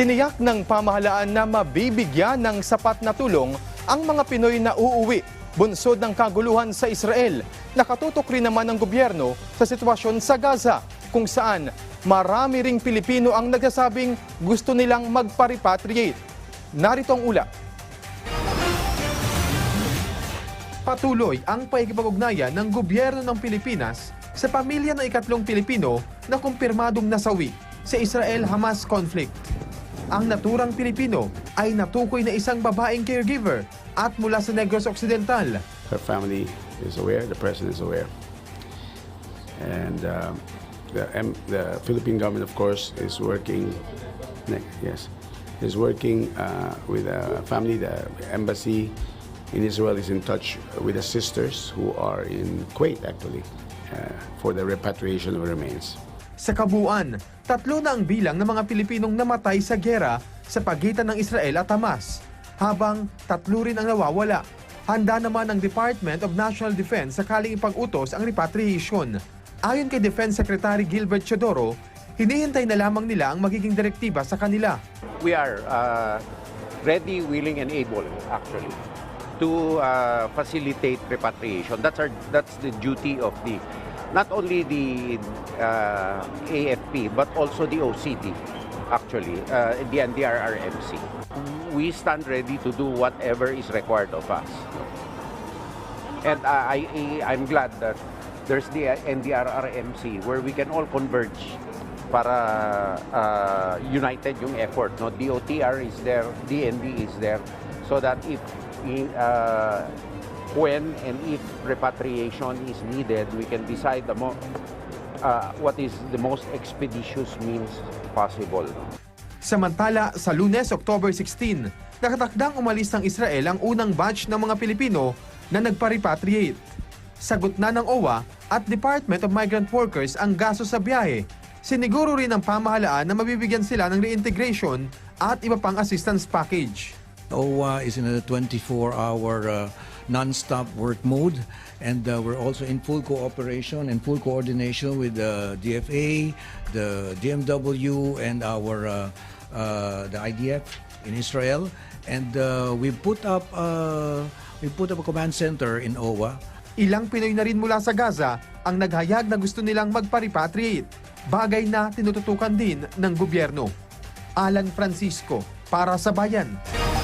Tiniyak ng pamahalaan na mabibigyan ng sapat na tulong ang mga Pinoy na uuwi bunsod ng kaguluhan sa Israel. Nakatutok rin naman ng gobyerno sa sitwasyon sa Gaza kung saan marami ring Pilipino ang nagsasabing gusto nilang magpa-repatriate. Narito ang ulat. Patuloy ang paikipag-ugnayan ng gobyerno ng Pilipinas sa pamilya ng ikatlong Pilipino na kumpirmadong nasawi sa Israel-Hamas conflict. Ang naturang Pilipino ay natukoy na isang babaeng caregiver at mula sa Negros Occidental. Her family is aware, the president is aware. And um, the, M- the Philippine government, of course, is working, yes, is working uh, with the family, the embassy in Israel is in touch with the sisters who are in Kuwait, actually, uh, for the repatriation of remains. Sa kabuuan, tatlo na ang bilang ng mga Pilipinong namatay sa gera sa pagitan ng Israel at Hamas, habang tatlo rin ang nawawala. Handa naman ang Department of National Defense sakaling ipag-utos ang repatriation. Ayon kay Defense Secretary Gilbert Chodoro, hinihintay na lamang nila ang magiging direktiba sa kanila. we are uh, ready, willing, and able actually to uh, facilitate repatriation. That's our that's the duty of the not only the uh, AFP but also the OCD actually uh, the NDRRMC. We stand ready to do whatever is required of us. And I, I I'm glad that there's the NDRRMC where we can all converge para uh, united yung effort. No? DOTR is there, DND is there, so that if uh, when and if repatriation is needed, we can decide the mo- uh, what is the most expeditious means possible. Samantala, sa lunes, October 16, nakatakdang umalis ng Israel ang unang batch ng mga Pilipino na nagpa-repatriate. Sagot na ng OWA at Department of Migrant Workers ang gasto sa biyahe. Siniguro rin ng pamahalaan na mabibigyan sila ng reintegration at iba pang assistance package. OWA is in a 24-hour uh, non-stop work mode, and uh, we're also in full cooperation and full coordination with the DFA, the DMW, and our uh, uh, the IDF in Israel. And uh, we put up uh, we put up a command center in OWA Ilang Pinoy na rin mula sa Gaza ang naghayag na gusto nilang magpa-repatriate. Bagay na tinututukan din ng gobyerno. Alan Francisco para sa Bayan.